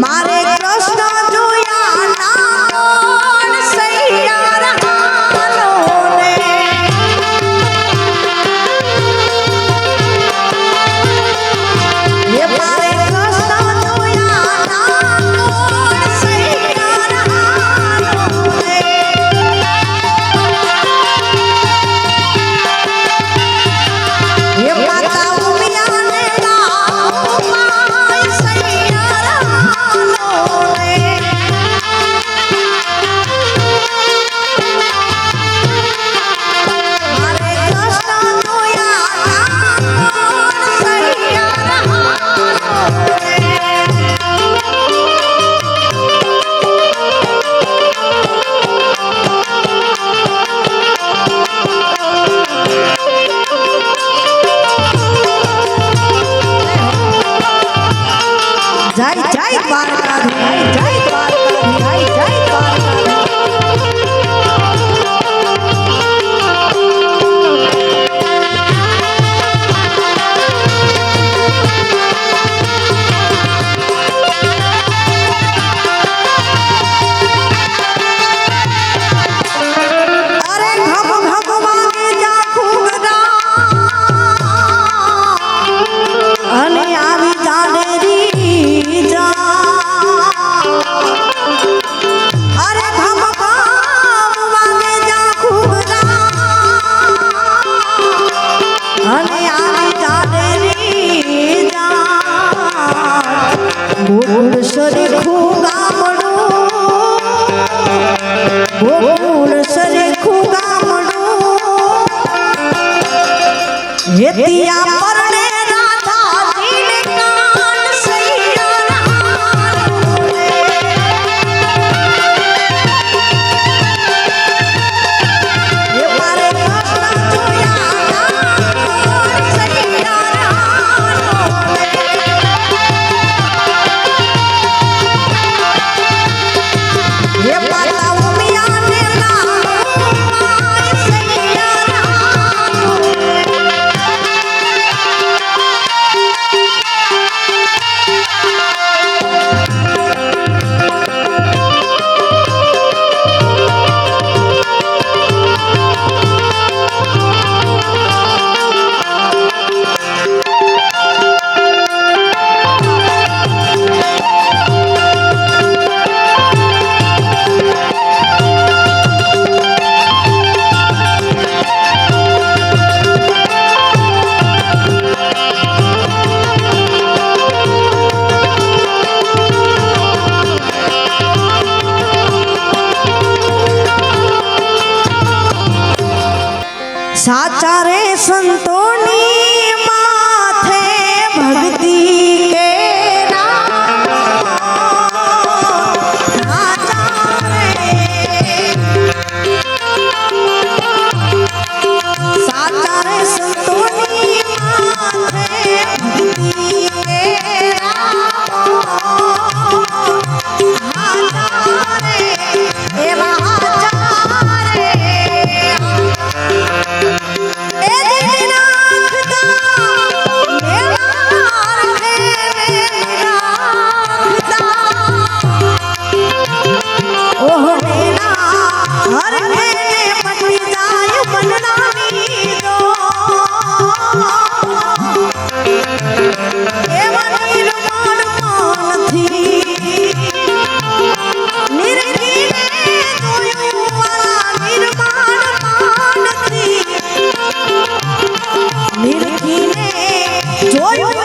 মারে কৃষ্ণ। ગોકુળ સરખું ગામડું ગોકુળ સાચા રે સંતોની માથે ભક્તિ. 所有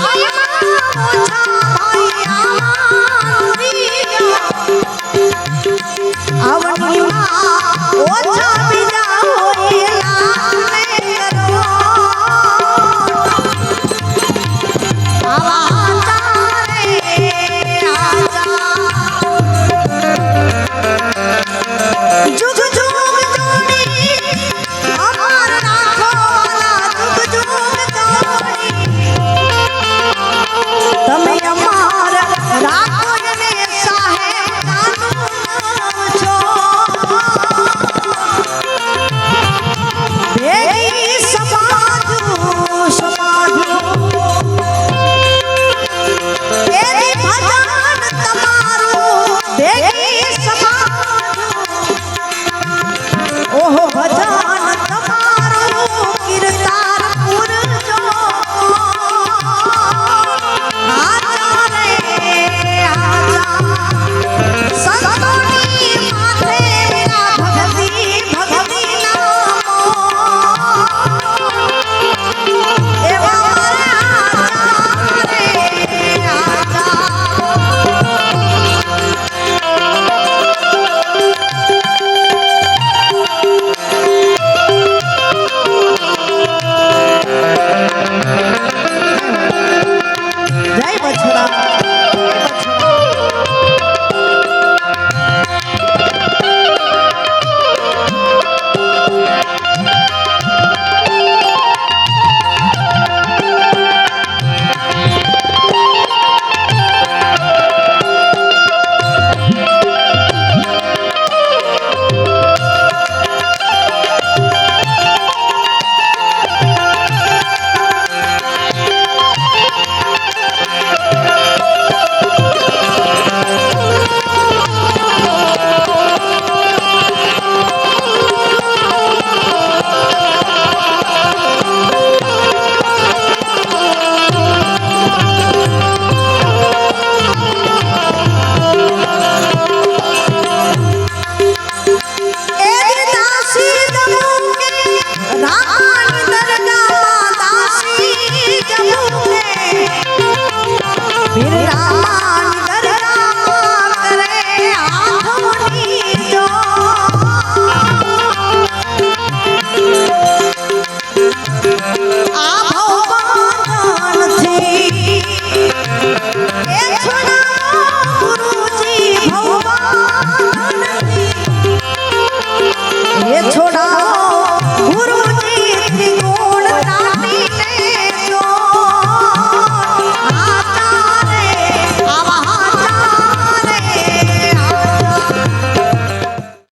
ও É.